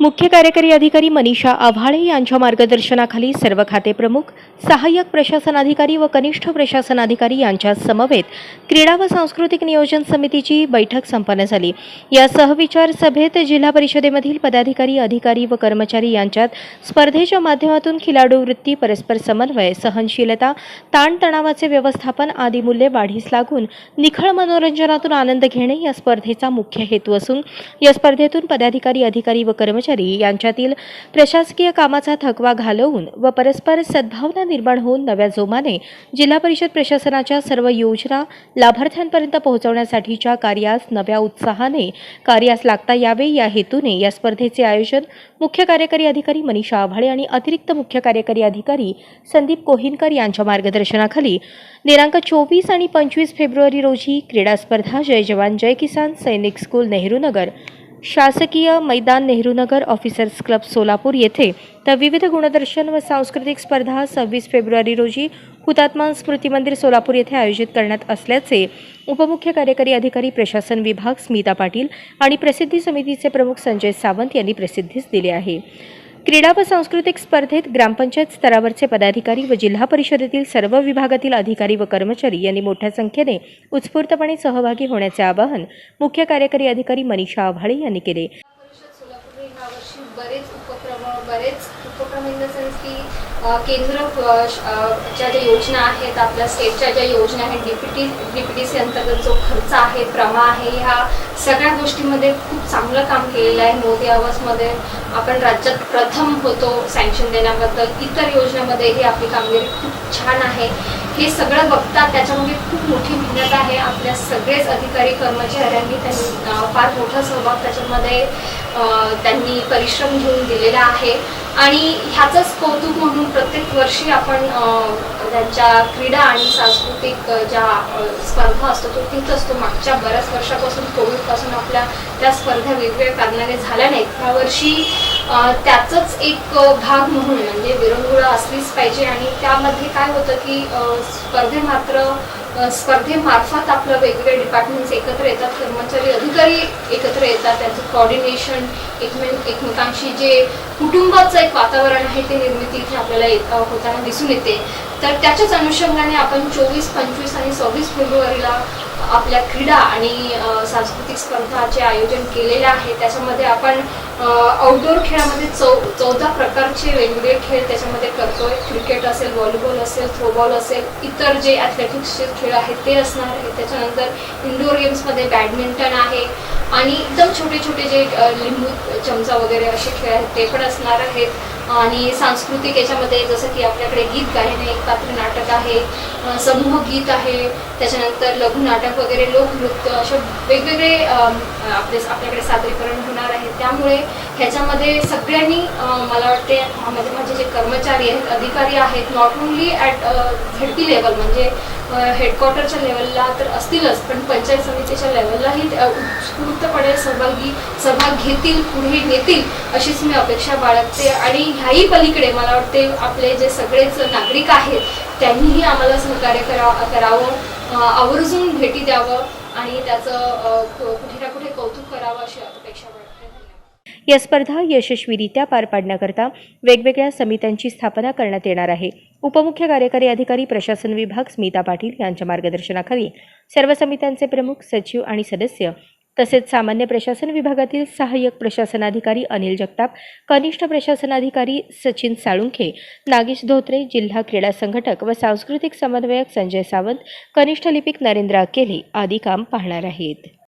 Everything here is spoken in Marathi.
मुख्य कार्यकारी अधिकारी मनीषा आव्हाळे यांच्या मार्गदर्शनाखाली सर्व खाते प्रमुख सहाय्यक प्रशासन अधिकारी व कनिष्ठ प्रशासन अधिकारी यांच्या समवेत क्रीडा व सांस्कृतिक नियोजन समितीची बैठक संपन्न झाली. या सहविचार सभेत जिल्हा परिषदेमधील पदाधिकारी अधिकारी व कर्मचारी यांच्यात स्पर्धेच्या माध्यमातून खिलाडू वृत्ती परस्पर समन्वय सहनशीलता ताणतणावाचे व्यवस्थापन आदी मूल्ये वाढीस लागून निखळ मनोरंजनातून आनंद घेणे या स्पर्धेचा मुख्य हेतू असून या स्पर्धेतून पदाधिकारी अधिकारी व कर्मचारी यांच्यातील प्रशासकीय कामाचा थकवा घालवून व परस्पर सद्भावना निर्माण होऊन नव्या जोमाने जिल्हा परिषद प्रशासनाच्या सर्व योजना लाभार्थ्यांपर्यंत पोहोचवण्यासाठीच्या कार्यास नव्या उत्साहाने कार्यास लागता यावे या हेतूने या स्पर्धेचे आयोजन मुख्य कार्यकारी अधिकारी मनीषा आव्हाळे आणि अतिरिक्त मुख्य कार्यकारी अधिकारी संदीप कोहिनकर यांच्या मार्गदर्शनाखाली दिनांक चोवीस आणि पंचवीस फेब्रुवारी रोजी क्रीडा स्पर्धा जय जवान जय किसान सैनिक स्कूल नेहरूनगर शासकीय मैदान नेहरूनगर ऑफिसर्स क्लब सोलापूर येथे तर विविध गुणदर्शन व सांस्कृतिक स्पर्धा सव्वीस फेब्रुवारी रोजी हुतात्मा स्मृती मंदिर सोलापूर येथे आयोजित करण्यात असल्याचे उपमुख्य कार्यकारी अधिकारी प्रशासन विभाग स्मिता पाटील आणि प्रसिद्धी समितीचे प्रमुख संजय सावंत यांनी प्रसिद्धीस दिले आहे. क्रीडा व सांस्कृतिक स्पर्धेत ग्रामपंचायत स्तरावरचे पदाधिकारी व जिल्हा परिषदेतील सर्व विभागातील अधिकारी व कर्मचारी यांनी मोठ्या संख्येने उत्स्फूर्तपणे सहभागी होण्याचे आवाहन मुख्य कार्यकारी अधिकारी मनीषा आव्हाळे यांनी केले. बरेच उपक्रम बरेच उपक्रम इन द सेन्स की केंद्र च्या ज्या योजना आहेत आपल्या स्टेटच्या ज्या योजना आहेत डीपीटी डीपीटीसी अंतर्गत जो खर्च आहे प्रमा आहे ह्या सगळ्या गोष्टींमध्ये खूप चांगलं काम केलेलं आहे. मोदी आवासमध्ये आपण राज्यात प्रथम होतो सँक्शन देण्याबद्दल. इतर योजनेमध्येही आपली कामगिरी खूप छान आहे. हे सगळं बघता त्याच्यामध्ये खूप मोठी मेहनत आहे. आपल्या सगळेच अधिकारी कर्मचाऱ्यांनी त्यांनी फार मोठा सहभाग त्याच्यामध्ये त्यांनी परिश्रम घेऊन दिलेला आहे. आणि ह्याचंच कौतुक म्हणून प्रत्येक वर्षी आपण त्यांच्या क्रीडा आणि सांस्कृतिक ज्या स्पर्धा असतो तो तीच असतो. मागच्या बऱ्याच वर्षापासून कोविडपासून आपल्या त्या स्पर्धा वेगवेगळ्या कारणाने झाल्या नाहीत. यावर्षी वर्षी त्याचंच एक भाग म्हणून म्हणजे विरंगुळा असलीच पाहिजे आणि त्यामध्ये काय होतं की स्पर्धे मात्र स्पर्धेमार्फत आपलं वेगवेगळे डिपार्टमेंट्स एकत्र येतात कर्मचारी अधिकारी एकत्र येतात त्यांचं कॉर्डिनेशन एकमेक एकमेकांशी जे कुटुंबाचं एक वातावरण आहे ते निर्मिती इथे आपल्याला येत- होताना दिसून येते. तर त्याच्याच अनुषंगाने आपण चोवीस पंचवीस आणि सव्वीस फेब्रुवारीला आपल्या क्रीडा आणि सांस्कृतिक स्पर्धाचे आयोजन केलेले आहे त्याच्यामध्ये आपण आउटडोअर खेळामध्ये चौ चौदा प्रकारचे वेगवेगळे खेळ त्याच्यामध्ये करतोय. क्रिकेट असेल व्हॉलीबॉल असेल थ्रोबॉल असेल इतर जे ॲथलेटिक्सचे खेळ आहेत ते असणार आहेत त्याच्यानंतर इंडोर गेम्समध्ये बॅडमिंटन आहे आणि एकदम छोटे छोटे जे लिंबू चमचा वगैरे असे खेळ आहेत ते पण असणार आहेत. आणि सांस्कृतिक याच्यामध्ये जसं की आपल्याकडे गीत गायन एक पात्र नाटक आहे. समूह गीत आहे त्याच्यानंतर लघुनाटक वगैरे लोकनृत्य असे वेगवेगळे आपले आपल्याकडे सादरीकरण होणार आहे. त्यामुळे ह्याच्यामध्ये सगळ्यांनी मला वाटते माझे माझे जे कर्मचारी आहेत अधिकारी आहेत not only at Z P level म्हणजे हेडक्वार्टरच्या लेवलला तर असतीलच पण पंचायत समितीच्या लेवललाही उत्स्फूर्तपणे सहभागी सहभाग घेतील पुढे नेतील अशीच मी अपेक्षा बाळगते. आणि ह्याही पलीकडे मला वाटते आपले जे सगळेच नागरिक आहेत त्यांनीही आम्हाला सहकार्य करा करावं. आवर्जून भेटी द्यावं आणि त्याचं कुठे ना कुठे कौतुक करावं अशी अपेक्षा या स्पर्धा यशस्वीरित्या पार पाडण्याकरता वेगवेगळ्या समित्यांची स्थापना करण्यात येणार आहे. उपमुख्य कार्यकारी अधिकारी प्रशासन विभाग स्मिता पाटील यांच्या मार्गदर्शनाखाली सर्व समित्यांचे प्रमुख सचिव आणि सदस्य तसेच सामान्य प्रशासन विभागातील सहाय्यक प्रशासनाधिकारी अनिल जगताप कनिष्ठ प्रशासनाधिकारी सचिन साळुंखे नागेश धोत्रे जिल्हा क्रीडा संघटक व सांस्कृतिक समन्वयक संजय सावंत कनिष्ठ लिपिक नरेंद्र अकेले आदी काम पाहणार आहेत.